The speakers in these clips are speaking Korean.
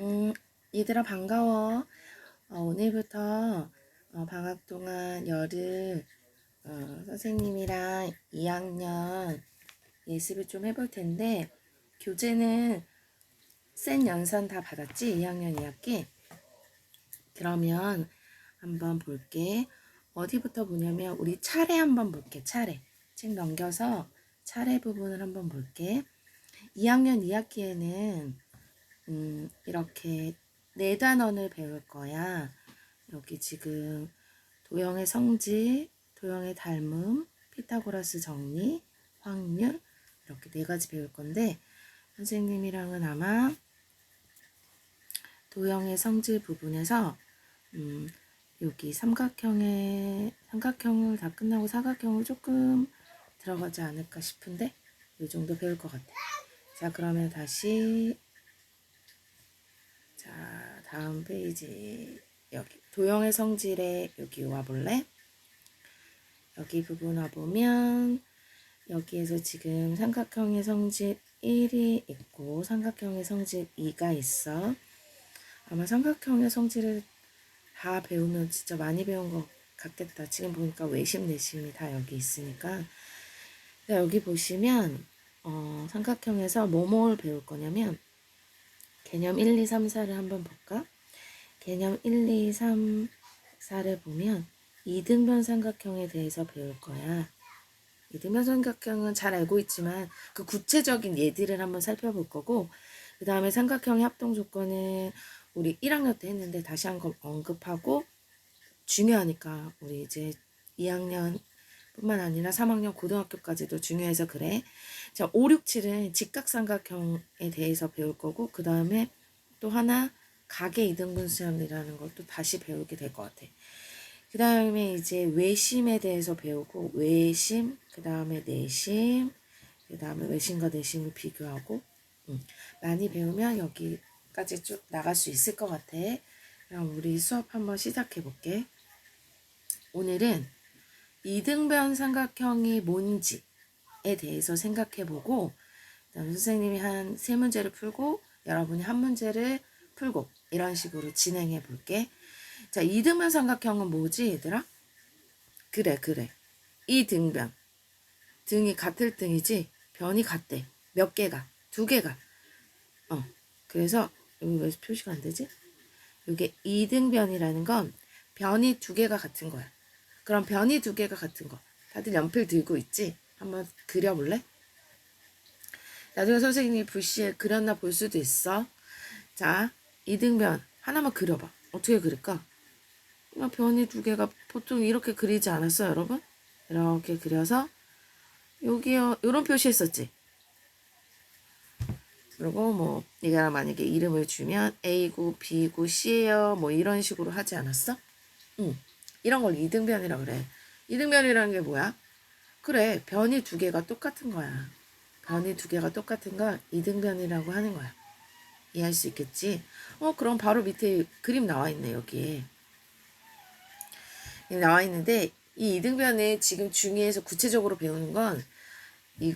음, 얘들아 반가워. 어, 오늘부터 어, 방학 동안 열흘 어, 선생님이랑 2학년 예습을 좀 해볼 텐데 교재는 센 연산 다 받았지? 2학년 2학기? 그러면 한번 볼게. 어디부터 보냐면 우리 차례 한번 볼게. 차례. 책 넘겨서 차례 부분을 한번 볼게. 2학년 2학기에는 음, 이렇게 네 단원을 배울 거야. 여기 지금 도형의 성질, 도형의 닮음, 피타고라스 정리, 확률 이렇게 네 가지 배울 건데 선생님이랑은 아마 도형의 성질 부분에서 음, 여기 삼각형의 삼각형을 다 끝나고 사각형을 조금 들어가지 않을까 싶은데 이 정도 배울 것 같아. 자 그러면 다시 자, 다음 페이지 여기 도형의 성질에 여기 와 볼래? 여기 부분 와 보면 여기에서 지금 삼각형의 성질 1이 있고 삼각형의 성질 2가 있어. 아마 삼각형의 성질을 다 배우면 진짜 많이 배운 것 같겠다. 지금 보니까 외심 내심이 다 여기 있으니까. 자, 여기 보시면 어, 삼각형에서 뭐뭐를 배울 거냐면 개념 1, 2, 3, 4를 한번 볼까? 개념 1, 2, 3, 4를 보면 이등변 삼각형에 대해서 배울 거야. 이등변 삼각형은 잘 알고 있지만 그 구체적인 예들을 한번 살펴볼 거고 그 다음에 삼각형의 합동 조건은 우리 1학년 때 했는데 다시 한번 언급하고 중요하니까 우리 이제 2학년 뿐만 아니라 3학년 고등학교까지도 중요해서 그래. 자, 5, 6, 7은 직각삼각형에 대해서 배울 거고, 그 다음에 또 하나, 각의 이등분 수열이라는 것도 다시 배우게 될 것 같아. 그 다음에 이제 외심에 대해서 배우고, 외심, 그 다음에 내심, 그 다음에 외심과 내심을 비교하고, 음, 많이 배우면 여기까지 쭉 나갈 수 있을 것 같아. 그럼 우리 수업 한번 시작해 볼게. 오늘은 이등변 삼각형이 뭔지에 대해서 생각해 보고, 선생님이 한 세 문제를 풀고, 여러분이 한 문제를 풀고, 이런 식으로 진행해 볼게. 자, 이등변 삼각형은 뭐지, 얘들아? 그래, 그래. 이등변. 등이 같을 등이지, 변이 같대. 몇 개가? 두 개가. 어. 그래서, 여기 왜 표시가 안 되지? 이게 이등변이라는 건 변이 두 개가 같은 거야. 그럼 변이 두 개가 같은 거. 다들 연필 들고 있지? 한번 그려볼래? 나중에 선생님이 불시에 그렸나 볼 수도 있어. 자, 이등변 하나만 그려봐. 어떻게 그릴까? 그냥 변이 두 개가 보통 이렇게 그리지 않았어, 여러분? 이렇게 그려서 여기요, 이런 표시 했었지? 그리고 뭐 네가 만약에 이름을 주면 A고 B고 C예요. 뭐 이런 식으로 하지 않았어? 응. 이런 걸 이등변이라 그래. 이등변이라는 게 뭐야? 그래, 변이 두 개가 똑같은 거야. 변이 두 개가 똑같은 걸 이등변이라고 하는 거야. 이해할 수 있겠지? 어, 그럼 바로 밑에 그림 나와 있네, 여기에. 여기 나와 있는데, 이 이등변을 지금 중의에서 구체적으로 배우는 건, 이,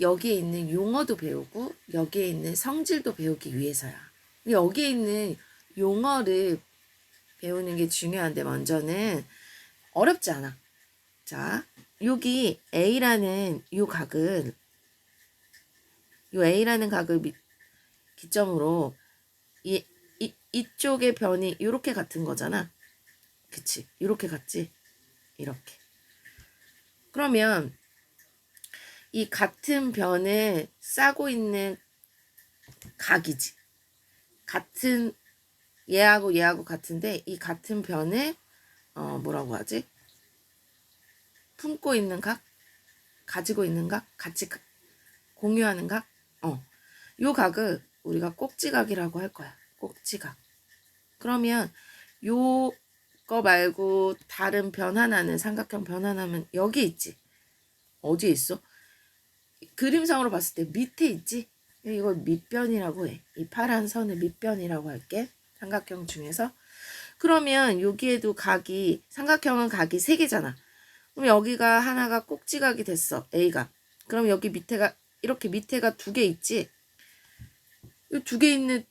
여기에 있는 용어도 배우고, 여기에 있는 성질도 배우기 위해서야. 여기에 있는 용어를 배우는 게 중요한데 먼저는 어렵지 않아. 자, 여기 A라는 요 각은 요 A라는 각을 미, 기점으로 이, 이 이쪽의 변이 이렇게 같은 거잖아. 그치? 이렇게 같지? 이렇게. 그러면 이 같은 변을 싸고 있는 각이지. 같은 얘하고 얘하고 같은데 이 같은 변을 어 뭐라고 하지? 품고 있는 각, 가지고 있는 각, 같이 가- 공유하는 각. 어, 요 각을 우리가 꼭지각이라고 할 거야. 꼭지각. 그러면 요 거 말고 다른 변 하나는 삼각형 변 하나는 여기 있지. 어디에 있어? 그림상으로 봤을 때 밑에 있지. 이걸 밑변이라고 해. 이 파란 선을 밑변이라고 할게. 삼각형 중에서. 그러면 여기에도 각이 삼각형은 각이 세 개잖아. 그럼 여기가 하나가 꼭지각이 됐어. A가. 그럼 여기 밑에가 이렇게 밑에가 두 개 있지. 이 두 개 있는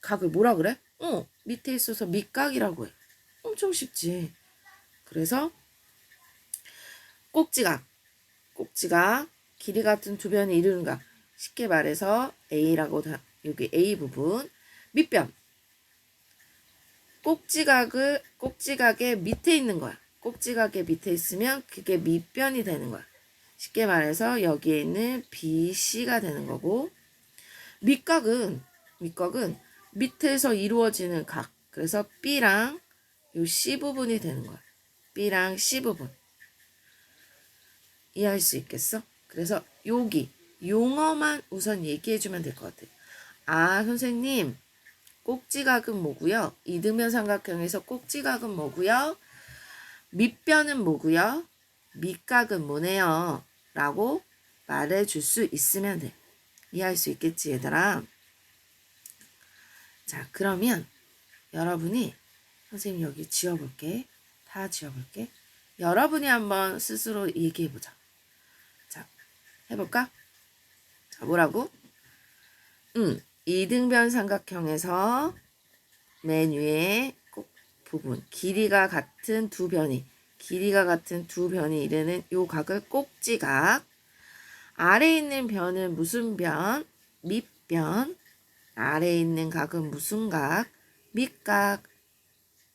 각을 뭐라 그래? 어, 밑에 있어서 밑각이라고 해. 엄청 쉽지. 그래서 꼭지각, 꼭지각, 길이 같은 두 변이 이루는 각. 쉽게 말해서 A라고 다, 여기 A 부분, 밑변. 꼭지각을 꼭지각의 밑에 있는 거야. 꼭지각의 밑에 있으면 그게 밑변이 되는 거야. 쉽게 말해서 여기에 있는 BC가 되는 거고 밑각은 밑각은 밑에서 이루어지는 각. 그래서 B랑 요 C 부분이 되는 거야. B랑 C 부분. 이해할 수 있겠어? 그래서 여기 용어만 우선 얘기해 주면 될 것 같아. 아, 선생님. 꼭지각은 뭐고요? 이등변 삼각형에서 꼭지각은 뭐고요? 밑변은 뭐고요? 밑각은 뭐네요? 라고 말해 줄 수 있으면 돼. 이해할 수 있겠지, 얘들아? 자, 그러면 여러분이 선생님 여기 지워볼게. 다 지워볼게. 여러분이 한번 스스로 얘기해보자. 자, 해볼까? 자, 뭐라고? 응, 이등변 삼각형에서 맨 위에 꼭 부분, 길이가 같은 두 변이, 길이가 같은 두 변이 이르는 요 각을 꼭지각. 아래에 있는 변은 무슨 변? 밑변. 아래에 있는 각은 무슨 각? 밑각.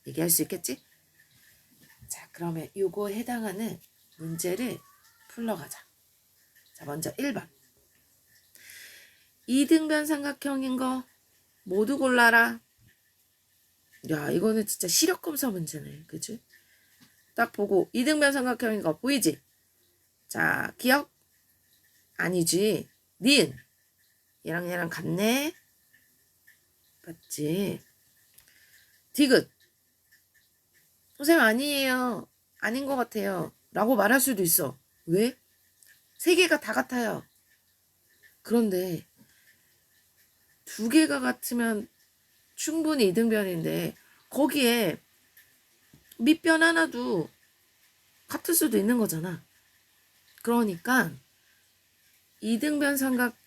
얘기할 수 있겠지? 자, 그러면 요거에 해당하는 문제를 풀러가자. 자, 먼저 1번. 이등변 삼각형인 거 모두 골라라. 야, 이거는 진짜 시력 검사 문제네. 그지? 딱 보고 이등변 삼각형인 거 보이지? 자, 기억? 아니지. 니은. 얘랑 얘랑 같네. 맞지? 디귿. 선생님 아니에요. 아닌 것 같아요. 라고 말할 수도 있어. 왜? 세 개가 다 같아요. 그런데 두 개가 같으면 충분히 이등변인데 거기에 밑변 하나도 같을 수도 있는 거잖아. 그러니까 이등변 삼각형은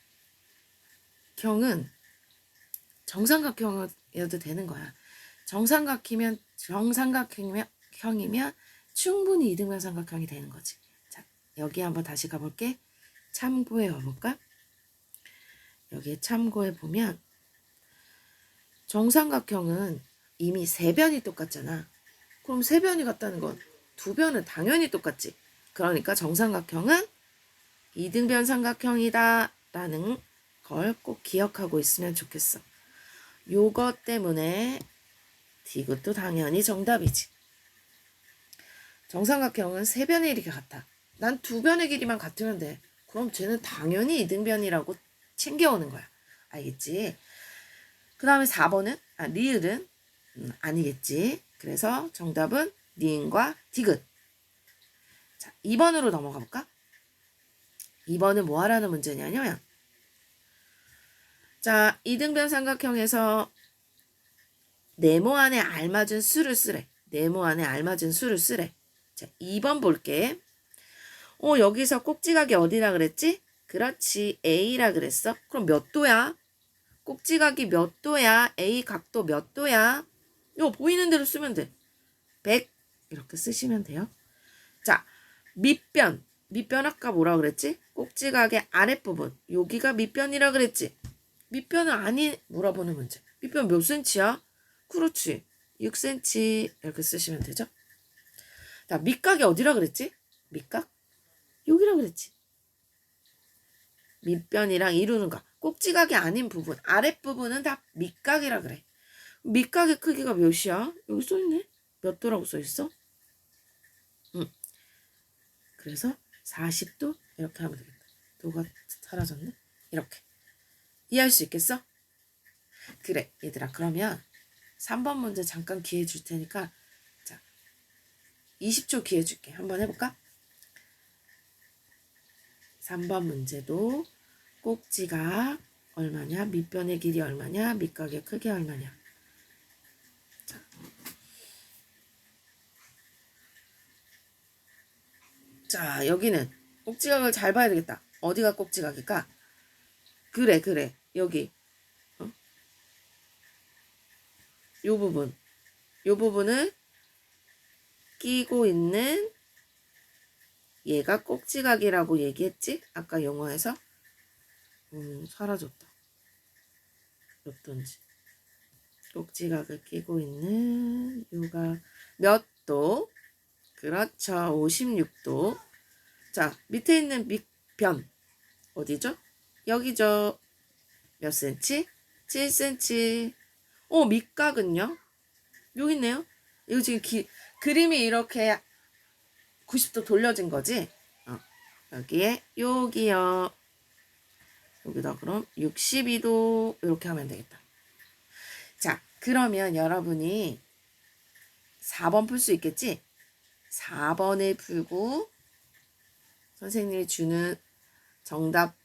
정삼각형이어도 되는 거야. 정삼각형이면 형이면 충분히 이등변 삼각형이 되는 거지. 자, 여기 한번 다시 가볼게. 참고해 와볼까? 여기에 참고해 보면 정삼각형은 이미 세 변이 똑같잖아. 그럼 세 변이 같다는 건 두 변은 당연히 똑같지. 그러니까 정삼각형은 이등변 삼각형이다 라는 걸 꼭 기억하고 있으면 좋겠어. 요것 때문에 디귿도 당연히 정답이지. 정삼각형은 세 변의 길이가 같아. 난 두 변의 길이만 같으면 돼. 그럼 쟤는 당연히 이등변이라고 챙겨오는 거야. 알겠지? 그 다음에 4번은, 아, 리을은 음, 아니겠지. 그래서 정답은 니은과 디귿. 자, 2번으로 넘어가 볼까? 2번은 뭐 하라는 문제냐면, 자, 이등변 삼각형에서 네모 안에 알맞은 수를 쓰래. 네모 안에 알맞은 수를 쓰래. 자, 2번 볼게. 어, 여기서 꼭지각이 어디라 그랬지? 그렇지. A라 그랬어. 그럼 몇 도야? 꼭지각이 몇 도야? A 각도 몇 도야? 이거 보이는 대로 쓰면 돼. 100 이렇게 쓰시면 돼요. 자, 밑변. 밑변 아까 뭐라 그랬지? 꼭지각의 아랫부분. 여기가 밑변이라 그랬지? 밑변은 아니 물어보는 문제. 밑변 몇 센치야? 그렇지. 6cm 이렇게 쓰시면 되죠. 자, 밑각이 어디라 그랬지? 밑각? 여기라 그랬지. 밑변이랑 이루는 각. 꼭지각이 아닌 부분, 아랫부분은 다 밑각이라 그래. 밑각의 크기가 몇이야? 여기 써있네. 몇 도라고 써있어? 응. 그래서 40도 이렇게 하면 되겠다. 도가 사라졌네. 이렇게. 이해할 수 있겠어? 그래, 얘들아. 그러면 3번 문제 잠깐 기회 줄 테니까 자 20초 기회 줄게. 한번 해볼까? 3번 문제도 꼭지가 얼마냐, 밑변의 길이 얼마냐, 밑각의 크기 얼마냐. 자, 여기는 꼭지각을 잘 봐야 되겠다. 어디가 꼭지각일까? 그래, 그래. 여기. 어? 요 부분. 요 부분을 끼고 있는 얘가 꼭지각이라고 얘기했지? 아까 영어에서? 음, 사라졌다. 어떤지. 꼭지각을 끼고 있는 요가 몇 도? 그렇죠. 56도. 자, 밑에 있는 밑변. 어디죠? 여기죠. 몇 센치? 7cm. 어, 밑각은요? 여기 있네요. 이거 지금 기, 그림이 이렇게 90도 돌려진 거지? 어, 여기에 여기요. 여기다 그럼 62도 이렇게 하면 되겠다. 자, 그러면 여러분이 4번 풀 수 있겠지? 4번을 풀고 선생님이 주는 정답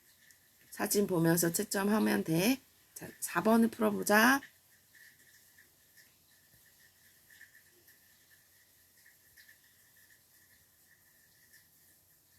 사진 보면서 채점하면 돼. 자, 4번을 풀어보자.